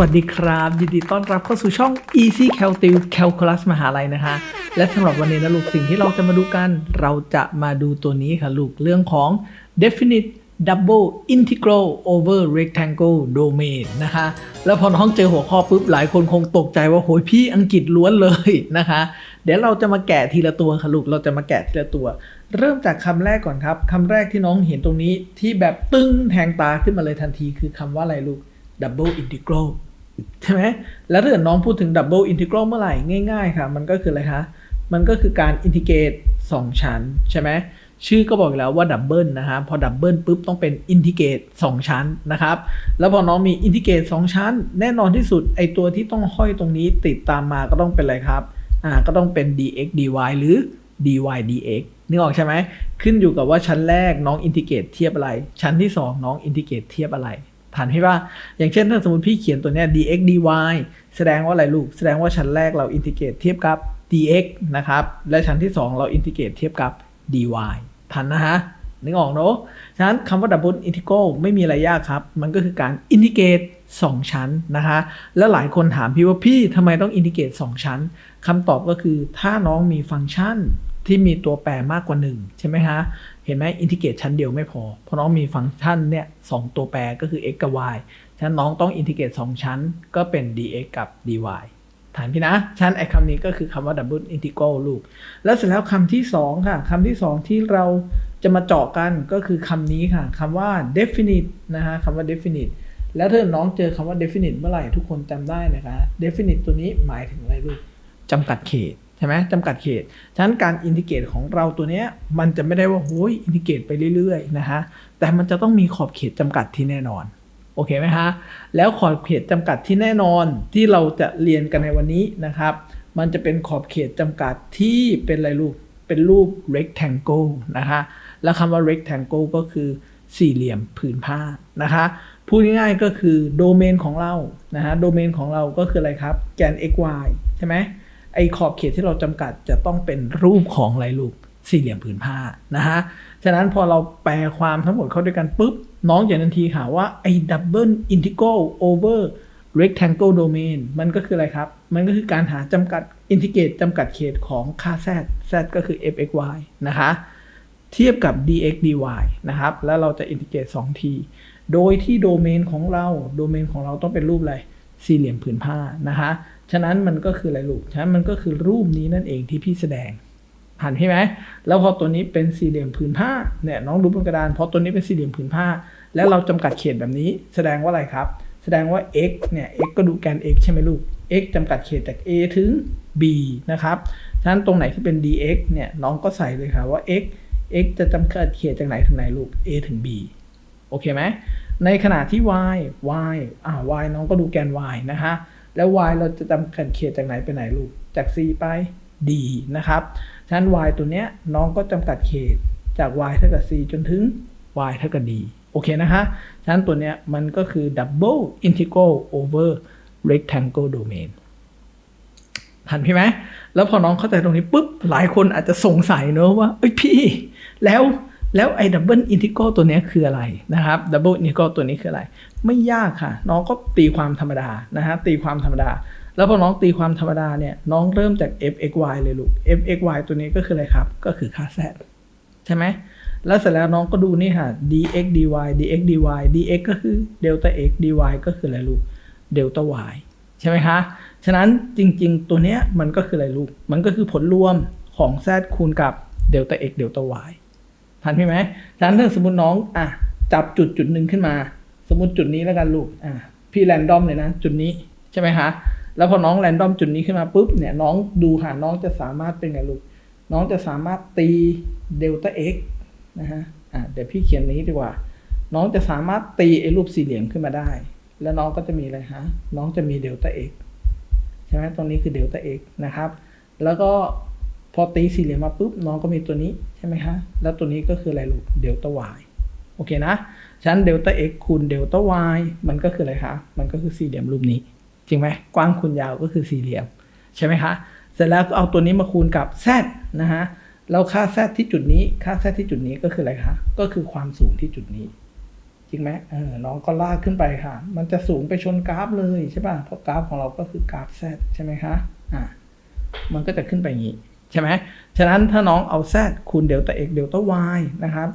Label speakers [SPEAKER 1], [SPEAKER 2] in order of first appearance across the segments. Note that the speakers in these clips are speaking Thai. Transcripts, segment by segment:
[SPEAKER 1] วัสดีครับ ยินดีต้อนรับเข้าสู่ช่อง Easy Caltil Calculus มหาลัยนะคะ และสำหรับวันนี้นะลูกสิ่งที่เราจะมาดูกัน เราจะมาดูตัวนี้ค่ะลูกเรื่องของ definite double integral over rectangle domain นะคะ แล้วพอน้องเจอหัวข้อปุ๊บ หลายคนคงตกใจว่าโหยพี่อังกฤษล้วนเลยนะคะ เดี๋ยวเราจะมาแกะทีละตัวค่ะลูก เราจะมาแกะทีละตัว เริ่มจากคำแรกก่อนครับคำแรกที่น้องเห็นตรงนี้ที่แบบตึ้งแทงตาขึ้นมาเลยทันทีคือคำว่าอะไรลูก double integral ใช่ไหมแล้วถ้าเกิดน้องพูดถึง double integral เมื่อไหร่ง่ายๆค่ะ มันก็คืออะไรคะ มันก็คือการอินทิเกรต2ชั้นใช่ไหมชื่อก็บอกแล้วว่าดับเบิลนะฮะพอดับเบิลปุ๊บต้องเป็นอินทิเกรต2ชั้นนะครับ แล้วพอน้องมีอินทิเกรต2ชั้น แน่นอนที่สุดไอตัวที่ต้องห้อยตรงนี้ติดตามมาก็ต้องเป็นอะไรครับอ่าก็ต้องเป็น dx dy หรือ dy dx นึกออกใช่ไหมขึ้นอยู่กับว่าชั้นแรกน้องอินทิเกรตเทียบอะไร ชั้นที่ 2 น้องอินทิเกรตเทียบอะไร ฐานพี่ว่า อย่างเช่นถ้าสมมติพี่เขียนตัวเนี้ย dx dy แสดงว่าอะไรลูก แสดงว่าชั้นแรกเราอินทิเกรตเทียบกับ dx นะครับ และชั้นที่ 2 เราอินทิเกรตเทียบกับ dy ทันนะฮะนึกออกเนอะฉะนั้นคำว่า double integral ไม่มีอะไรยากครับ มันก็คือการอินทิเกรต2 ชั้นนะคะ แล้วหลายคนถามพี่ว่าพี่ทำไมต้องอินทิเกรต2ชั้นคำตอบก็คือถ้าน้องมีฟังก์ชัน ที่มีตัวแปรมากกว่า 1 ใช่ไหมฮะ เห็นไหมอินทิเกรตชั้นเดียวไม่พอ เพราะน้องมีฟังก์ชันเนี่ยสองตัวแปรก็คือ x กับ y ฉะนั้นน้องต้องอินทิเกรต2ชั้น ก็เป็น dx กับ dy ฐานพี่นะฉะนั้นไอ้คำนี้ก็คือคำว่า double integral ลูก แล้วเสร็จแล้วคำที่ 2 ค่ะคำที่ 2 ที่เราจะมาเจาะกันก็คือคำนี้ค่ะคำว่า definite นะฮะคำว่า definite แล้วถ้าน้องเจอคำว่า definite เมื่อไหร่ทุกคนจำได้นะคะ definite ตัวนี้หมายถึงอะไรลูกจำกัดเขต ใช่ไหมจำกัดเขต ฉะนั้นการอินทิเกรตของเราตัวเนี้ยมันจะไม่ได้ว่าโอ้ยอินทิเกรตไปเรื่อยๆนะฮะแต่มันจะต้องมีขอบเขตจำกัดที่แน่นอนโอเคไหมฮะแล้วขอบเขตจำกัดที่แน่นอนที่เราจะเรียนกันในวันนี้นะครับ มันจะเป็นขอบเขตจำกัดที่เป็นอะไรลูกเป็นรูป rectangle นะคะแล้วคำว่า rectangle ก็คือสี่เหลี่ยมผืนผ้านะคะพูดง่ายๆก็คือโดเมนของเรานะฮะโดเมนของเราก็คืออะไรครับ แกน x y ใช่ไหม ไอ้ขอบเขตที่เราจำกัดจะต้องเป็นรูปของอะไรลูกสี่เหลี่ยมผืนผ้านะฮะ ฉะนั้นพอเราแปลความทั้งหมดเข้าด้วยกันปุ๊บ น้องอย่างทันทีค่ะว่าไอ้ double integral over rectangle domain มันก็คืออะไรครับ มันก็คือการหาจำกัดอินทิเกรตจำกัดเขตของค่า z z ก็คือ f x y นะคะ เทียบกับ dx dy นะครับ แล้วเราจะอินทิเกรต2ที โดยที่โดเมนของเรา โดเมนของเราต้องเป็นรูปอะไร สี่เหลี่ยมผืนผ้านะคะ ฉะนั้นมันก็คืออะไรลูก ฉะนั้นมันก็คือรูปนี้นั่นเองที่พี่แสดงผ่านใช่ไหม แล้วพอตัวนี้เป็นสี่เหลี่ยมผืนผ้าเนี่ยน้องดูบนกระดานพอตัวนี้เป็นสี่เหลี่ยมผืนผ้า แล้วเราจำกัดเขตแบบนี้ แสดงว่าอะไรครับ แสดงว่า x เนี่ย x ก็ดูแกน x ใช่ไหมลูก x จำกัดเขตจาก a ถึง b นะครับฉะนั้นตรงไหนที่เป็น dx เนี่ยน้องก็ใส่เลยค่ะว่า x x จะจำกัดเขตจากไหนถึงไหนลูก a ถึง b โอเคไหมในขณะที่ y y อ่า y น้องก็ดูแกน y นะฮะ แล้ว y เราจะจำกัดเขตจากไหนไปไหนลูก จาก c ไป d นะครับฉะนั้น y ตัวเนี้ยน้องก็จำกัดเขตจาก y เท่ากับ c จนถึง y เท่ากับ d โอเคนะฮะฉะนั้นตัวเนี้ยมันก็คือ double integral over rectangle domain ทันพี่ไหม แล้วพอน้องเข้าใจตรงนี้ปุ๊บ หลายคนอาจจะสงสัยเนอะว่า เอ้ยพี่ แล้ว แล้วไอ้ดับเบิลอินทิกรตัวนี้คืออะไรนะครับดับเบิลอินทิกรตัวนี้คืออะไร ไม่ยากค่ะ น้องก็ตีความธรรมดานะฮะตีความธรรมดา แล้วพอน้องตีความธรรมดาเนี่ยน้องเริ่มจาก f x y เลยลูก f x y ตัวนี้ก็คืออะไรครับ ก็คือค่า z ใช่ไหมแล้วเสร็จแล้วน้องก็ดูนี่ค่ะ dx dy dx dy dx ก็คือ delta x dy ก็คืออะไรลูก delta y ใช่ไหมคะ ฉะนั้นจริงๆ ตัวเนี้ยมันก็คืออะไรลูก มันก็คือผลรวมของ z คูณกับ delta x delta y ทันพี่ไหมฉะนั้นถ้าสมมติน้องอะจับจุดจุดหนึ่งขึ้นมา สมมติจุดนี้แล้วกันลูกอะพี่แรนดอมเลยนะจุดนี้ใช่ไหมคะแล้วพอน้องแรนดอมจุดนี้ขึ้นมาปุ๊บเนี่ยน้องดูหาน้องจะสามารถเป็นไงลูก น้องจะสามารถตีเดลต้า x นะฮะอะเดี๋ยวพี่เขียนนี้ดีกว่า น้องจะสามารถตีไอ้รูปสี่เหลี่ยมขึ้นมาได้ แล้วน้องก็จะมีอะไรฮะน้องจะมีเดลต้า x ใช่ไหมตรงนี้คือเดลต้า x นะครับ แล้วก็ อตีสี่เหลี่ยมมาปุ๊บน้องก็มีตัวนี้ใช่ไหมฮะแล้วตัวนี้ก็คืออะไรลูกเดลต้า y โอเคนะฉันเดลต้า x คูณเดลต้า y มันก็คืออะไรคะ มันก็คือสี่เหลี่ยมรูปนี้ จริงไหมกว้างคูณยาวก็คือสี่เหลี่ยม ใช่ไหมคะ เสร็จแล้วก็เอาตัวนี้มาคูณกับ z นะฮะแล้วค่า z ที่จุดนี้ ค่า z ที่จุดนี้ก็คืออะไรคะ ก็คือความสูงที่จุดนี้ จริงไหมเออ น้องก็ลากขึ้นไปค่ะ มันจะสูงไปชนกราฟเลยใช่ป่ะ เพราะกราฟของเราก็คือกราฟ z ใช่ไหมคะ อ่ามันก็จะขึ้นไปอย่างนี้ ใช่ไหมฉะนั้นถ้าน้องเอา z คูณเดลต้า x เดลต้า y นะครับ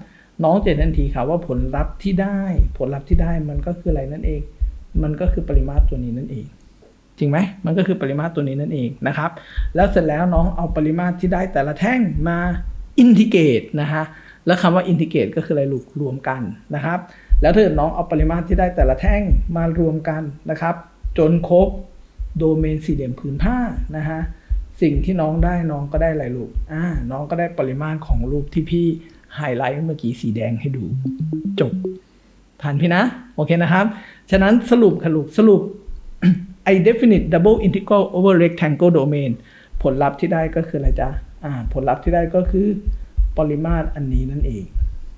[SPEAKER 1] น้องจะเห็นทันทีค่ะว่าผลลัพธ์ที่ได้ ผลลัพธ์ที่ได้มันก็คืออะไรนั่นเอง มันก็คือปริมาตรตัวนี้นั่นเอง จริงไหมมันก็คือปริมาตรตัวนี้นั่นเองนะครับ แล้วเสร็จแล้วน้องเอาปริมาตรที่ได้แต่ละแท่งมาอินทิเกรตนะฮะแล้วคำว่าอินทิเกรตก็คืออะไรลูกรวมกันนะครับ แล้วถ้าเกิดน้องเอาปริมาตรที่ได้แต่ละแท่งมารวมกันนะครับ จนครบโดเมนสี่เหลี่ยมผืนผ้านะฮะ สิ่งที่น้องได้น้องก็ได้อะไรลูกอ่าน้องก็ได้ปริมาตรของรูปที่พี่ไฮไลท์เมื่อกี้สีแดงให้ดูจบผ่านพี่นะ โอเคนะครับ ฉะนั้นสรุปค่ะลูกสรุป i definite double integral over rectangle domain ผลลัพธ์ที่ได้ก็คืออะไรจ๊ะอ่า ผลลัพธ์ที่ได้ก็คือปริมาตรอันนี้นั่นเอง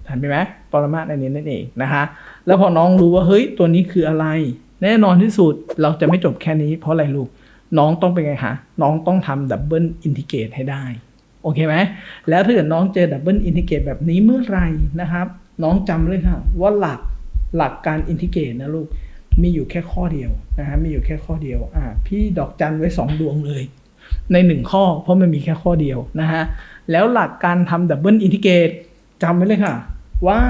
[SPEAKER 1] ทันไหมไหมปริมาตรอันนี้นั่นเองนะคะแล้วพอน้องรู้ว่าเฮ้ยตัวนี้คืออะไร แน่นอนที่สุดเราจะไม่จบแค่นี้เพราะอะไรลูก น้องต้องเป็นไงคะน้องต้องทำดับเบิลอินทิเกรตให้ได้โอเคไหมแล้วถ้าเกิดน้องเจอดับเบิลอินทิเกรตแบบนี้เมื่อไหรนะครับ น้องจำเลยค่ะว่าหลักหลักการอินทิเกรตนะลูกมีอยู่แค่ข้อเดียวนะฮะมีอยู่แค่ข้อเดียวอ่าพี่ดอกจันไว้สองดวงเลย ในหนึ่งข้อ เพราะมันมีแค่ข้อเดียวนะฮะแล้วหลักการทำดับเบิลอินทิเกรตจำไว้เลยค่ะ ว่า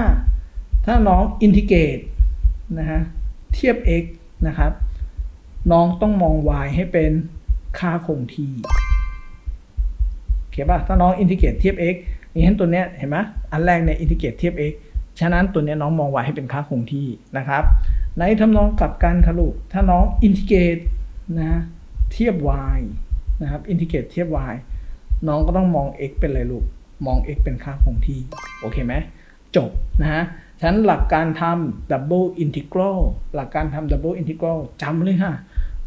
[SPEAKER 1] ถ้าน้องอินทิเกรตนะฮะเทียบ x นะครับ น้องต้องมอง y ให้เป็นค่าคงที่โอเคป่ะถ้าน้องอินทิเกรตเทียบ x อย่างเช่นตัวเนี้ยเห็นไหมอันแรกเนี่ยอินทิเกรตเทียบ x ฉะนั้นตัวเนี้ยน้องมอง y ให้เป็นค่าคงที่นะครับ ในทำนองกลับกันค่ะลูกถ้าน้องอินทิเกรตนะเทียบ y นะครับอินทิเกรตเทียบ y น้องก็ต้องมอง x เป็นอะไรลูกมอง x เป็นค่าคงที่โอเคไหมจบนะฮะฉะนั้นหลักการทำ double integral หลักการทำ double integral จำเลยค่ะ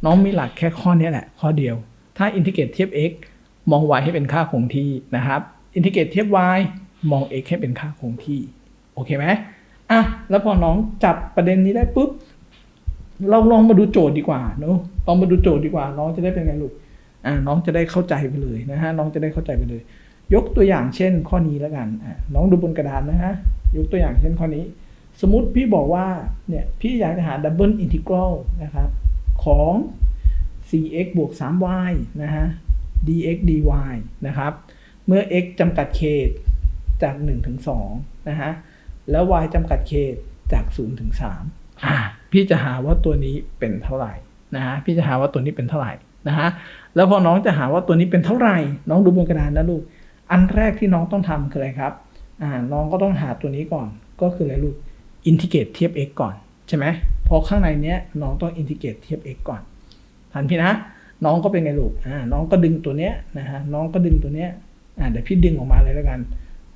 [SPEAKER 1] น้องมีหลักแค่ข้อนี้แหละ ข้อเดียว ถ้าอินทิเกรตเทียบ x มอง y ให้เป็นค่าคงที่นะครับอินทิเกรตเทียบ y มอง x ให้เป็นค่าคงที่โอเคไหมอะแล้วพอน้องจับประเด็นนี้ได้ปุ๊บเราลองมาดูโจทย์ดีกว่าเนอะลองมาดูโจทย์ดีกว่า น้องจะได้เป็นไงลูกอ่าน้องจะได้เข้าใจไปเลยนะฮะน้องจะได้เข้าใจไปเลย ยกตัวอย่างเช่นข้อนี้แล้วกันอะน้องดูบนกระดานนะฮะยกตัวอย่างเช่นข้อนี้ สมมติพี่บอกว่าเนี่ยพี่อยากจะหาดับเบิลอินทิกรัลนะครับ ของ 4x บวก 3y นะฮะ dx dy นะครับ เมื่อ x จำกัดเขตจาก 1 ถึง 2 นะฮะ แล้ว y จำกัดเขตจาก 0 ถึง3อ่าพี่จะหาว่าตัวนี้เป็นเท่าไหร่นะฮะ พี่จะหาว่าตัวนี้เป็นเท่าไหร่นะฮะ แล้วพอน้องจะหาว่าตัวนี้เป็นเท่าไหร่ น้องดูบนกระดานนะลูก อันแรกที่น้องต้องทำคืออะไรครับ อ่า น้องก็ต้องหาตัวนี้ก่อน ก็คืออะไรลูก อินทิเกรตเทียบ x ก่อน ใช่ไหม พอข้างในเนี้ยน้องต้องอินทิเกรตเทียบ x ก่อนทันพี่นะ น้องก็เป็นไงลูกอ่าน้องก็ดึงตัวเนี้ยนะฮะน้องก็ดึงตัวเนี้ยอ่าเดี๋ยวพี่ดึงออกมาเลยแล้วกัน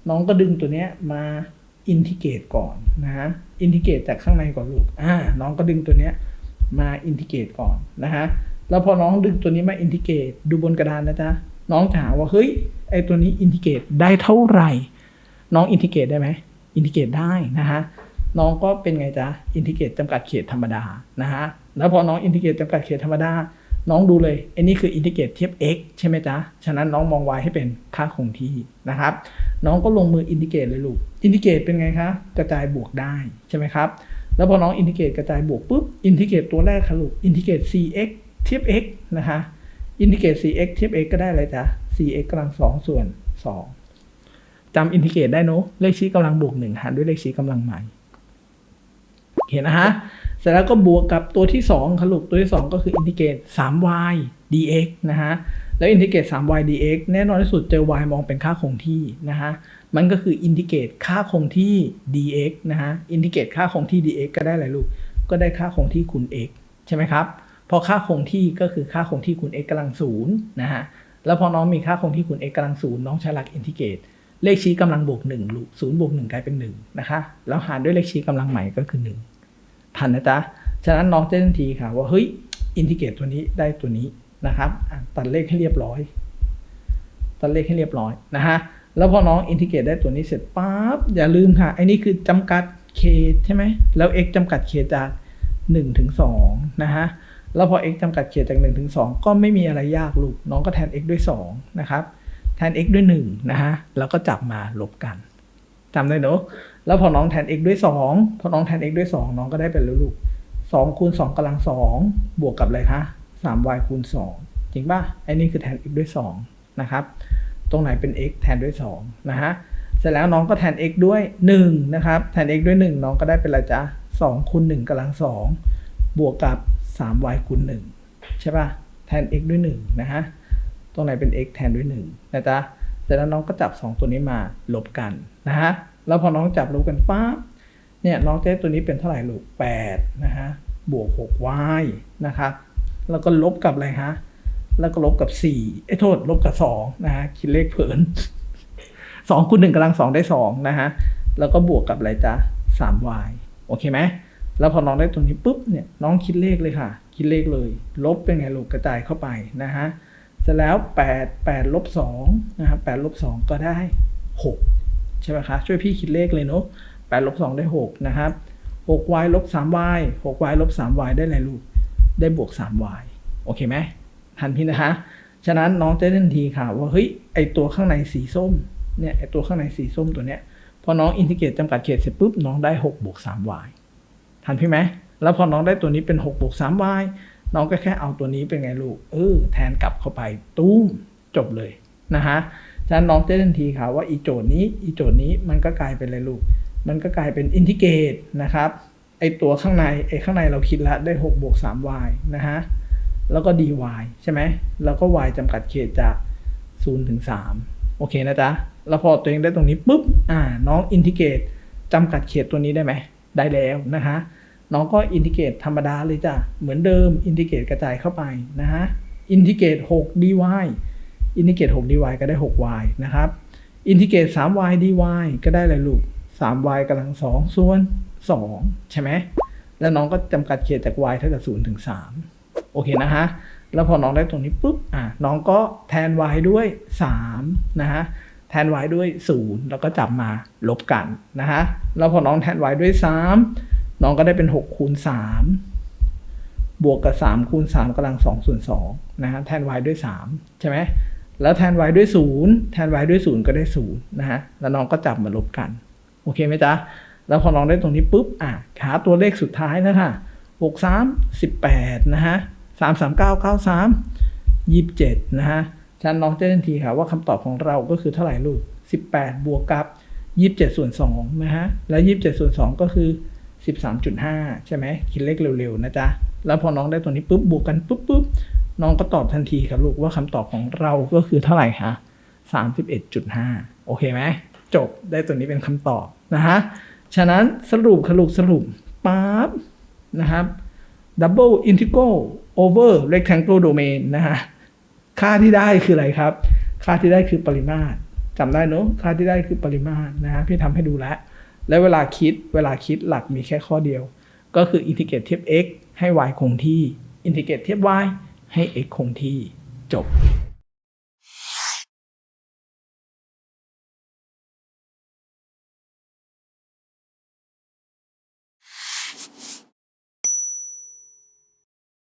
[SPEAKER 1] น้องก็ดึงตัวเนี้ยมาอินทิเกรตก่อนนะฮะอินทิเกรตจากข้างในก่อนลูกอ่าน้องก็ดึงตัวเนี้ยมาอินทิเกรตก่อนนะฮะแล้วพอน้องดึงตัวนี้มาอินทิเกรตดูบนกระดานนะจ๊ะน้องจะหาว่าเฮ้ยไอตัวนี้อินทิเกรตได้เท่าไหร่ น้องอินทิเกรตได้ไหมอินทิเกรตได้นะฮะ น้องก็เป็นไงจ๊ะอินทิเกรตจำกัดเขตธรรมดานะฮะแล้วพอน้องอินทิเกรตจำกัดเขตธรรมดา น้องดูเลยไอ้นี่คืออินทิเกรตเทียบ x ใช่ไหมจ๊ะฉะนั้นน้องมอง y ให้เป็นค่าคงที่นะครับ น้องก็ลงมืออินทิเกรตเลยลูกอินทิเกรตเป็นไงคะกระจายบวกได้ใช่ไหมครับแล้วพอน้องอินทิเกรตกระจายบวกปุ๊บอินทิเกรตตัวแรกค่ะลูกอินทิเกรต cx เทียบ x นะคะอินทิเกรต cx เทียบ x ก็ได้เลยจ๊ะ cx กำลังสองส่วนสองจำอินทิเกรตได้เนอะเลขชี้กำลังบวกหนึ่งหารด้วยเลขชี้กำลังใหม่ เห็นนะฮะ เสร็จแล้วก็บวกกับตัวที่2ค่ะลูกตัวที่ 2 ก็คืออินทิเกรต 3y dx นะฮะ แล้วอินทิเกรต 3y dx แน่นอนที่สุดเจอ y มองเป็นค่าคงที่นะฮะ มันก็คืออินทิเกรตค่าคงที่ dx นะฮะ อินทิเกรตค่าคงที่ dx ก็ได้อะไรลูก ก็ได้ค่าคงที่คูณ x ใช่ไหมครับ พอค่าคงที่ก็คือค่าคงที่คูณ x กำลังศูนย์นะฮะ แล้วพอน้องมีค่าคงที่คูณ x กำลังศูนย์น้องใช้หลักอินทิเกรตเลขชี้กำลังบวกหนึ่งลูกศูนย์บวกหนึ่งกลายเป็นหนึ่งนะคะ แล้วหารด้วยเลขชี้กำลังใหม่ก็คือห นึ่งทันนะจ๊ะ ฉะนั้นน้องจะทันทีค่ะ ว่าเฮ้ยอินทิเกรตตัวนี้ได้ตัวนี้นะครับ ตัดเลขให้เรียบร้อย ตัดเลขให้เรียบร้อยนะฮะแล้วพอน้องอินทิเกรตได้ตัวนี้เสร็จปั๊บอย่าลืมค่ะไอ้นี่คือจำกัดเขตใช่ไหมแล้ว x จำกัดเขตจาก1ถึง2นะฮะแล้วพอ x จำกัดเขตจาก1ถึง2ก็ไม่มีอะไรยากลูก น้องก็แทน x ด้วย2นะครับ แทน x ด้วย1นะฮะ แล้วก็จับมาลบกัน จำได้เนอะแล้วพอน้องแทน x ด้วยสองพอน้องแทน x ด้วยสองน้องก็ได้เป็นลูกสองคูณสองกำลังสองบวกกับอะไรคะสาม y คูณสองจริงป่ะไอ้นี่คือแทน x ด้วยสองนะครับ ตรงไหนเป็น x แทนด้วยสองนะฮะเสร็จแล้วน้องก็แทน x ด้วย1นะครับ แทน x ด้วย 1 น้องก็ได้เป็นอะไรจ๊ะ2คูณ1กำลัง2บวกกับ 3y คูณ1ใช่ป่ะ แทน x ด้วย1นะฮะ ตรงไหนเป็น x แทนด้วย1นะจ๊ะ เสร็จแล้วน้องก็จับ 2 ตัวนี้มาลบกันนะฮะแล้วพอน้องจับลบกันปั๊บเนี่ยน้องจะได้ตัวนี้เป็นเท่าไหร่ลูก8นะฮะบวก 6y นะครับแล้วก็ลบกับอะไรฮะแล้วก็ลบกับ4ไอ้โทษลบกับ2นะฮะคิดเลขเผินสองคูณหนึ่งกำลังสองได้สองนะฮะแล้วก็บวกกับอะไรจ๊ะสาม y โอเคไหมแล้วพอน้องได้ตรงนี้ปุ๊บเนี่ยน้องคิดเลขเลยค่ะ คิดเลขเลย ลบเป็นไงลูกกระจายเข้าไปนะฮะ เสร็จแล้วแปดแปดลบสองนะครับแปดลบสองก็ได้หกใช่ไหมคะช่วยพี่คิดเลขเลยเนาะแปดลบสองได้หกนะครับหก y ลบสาม y หก y ลบสาม y ได้อะไรลูก ได้บวกสาม y โอเคไหมทันพี่นะคะ ฉะนั้นน้องจะได้ทันทีค่ะ ว่า เฮ้ย ไอตัวข้างในสีส้ม เนี่ย ไอตัวข้างในสีส้มตัวเนี้ย พอน้องอินทิเกรตจำกัดเขตเสร็จปุ๊บ น้องได้ 6 บวก 3 y ทันพี่ไหมแล้วพอน้องได้ตัวนี้เป็น 6 บวก 3 y น้องก็แค่เอาตัวนี้เป็นไงลูก เออ แทนกลับเข้าไปตุ้มจบเลยนะฮะฉะนั้นน้องจะทันทีค่ะว่าอีโจทย์นี้อีโจทย์นี้มันก็กลายเป็นอะไรลูก มันก็กลายเป็นอินทิเกรตนะครับไอตัวข้างในไอข้างในเราคิดแล้วได้6บวก3 y นะฮะแล้วก็ dy ใช่ไหมแล้วก็ y จำกัดเขตจาก0ถึง3โอเคนะจ๊ะแล้วพอตัวเองได้ตรงนี้ปุ๊บอ่าน้องอินทิเกรตจำกัดเขตตัวนี้ได้ไหมได้แล้วนะคะ น้องก็อินทิเกรตธรรมดาเลยจ้ะ เหมือนเดิมอินทิเกรตกระจายเข้าไปนะฮะอินทิเกรต6 dy อินทิเกรต6 dy ก็ได้ 6y นะครับอินทิเกรต 3y dy ก็ได้อะไรลูก 3y กำลัง 2 ส่วน 2 ใช่ไหม แล้วน้องก็จำกัดเขตจาก y เท่ากับ0ถึง3โอเคนะฮะ แล้วพอน้องได้ตรงนี้ปุ๊บ อะ น้องก็แทน y ด้วย 3 นะฮะ แทน y ด้วย 0 แล้วก็จับมาลบกันนะฮะ แล้วพอน้องแทน y ด้วย 3 น้องก็ได้เป็น6คูณ3บวกกับ3คูณ3กำลัง2ส่วน2นะฮะแทน y ด้วย3ใช่ไหมแล้วแทน y ด้วย0แทน y ด้วย0ก็ได้0นะฮะแล้วน้องก็จับมาลบกัน โอเคไหมจ๊ะ แล้วพอน้องได้ตรงนี้ปุ๊บอะหาตัวเลขสุดท้ายนะคะ6 3 18นะฮะ3 3 9 9 3 27นะฮะฉันน้องจะได้ทันทีค่ะว่าคำตอบของเราก็คือเท่าไหร่ลูก18บวกกับ27ส่วน2นะฮะแล้ว27ส่วน2ก็คือ 13.5 ใช่ไหมคิดเลขเร็วๆ นะจ๊ะ แล้วพอน้องได้ตัวนี้ปุ๊บบวกกันปุ๊บปุ๊บน้องก็ตอบทันทีครับลูกว่าคำตอบของเราก็คือเท่าไหร่คะ31.5 โอเคไหมจบได้ตัวนี้เป็นคำตอบนะฮะ ฉะนั้นสรุปสรุปสรุปปั๊บนะครับ double integral over rectangle domain นะฮะ ค่าที่ได้คืออะไรครับ ค่าที่ได้คือปริมาตรจำได้เนอะค่าที่ได้คือปริมาตรนะฮะพี่ทำให้ดูแล้ว แล้วเวลาคิดเวลาคิดหลักมีแค่ข้อเดียว ก็คืออินทิเกรตเทียบ x ให้ y คงที่ อินทิเกรตเทียบ y ให้ x คงที่จบ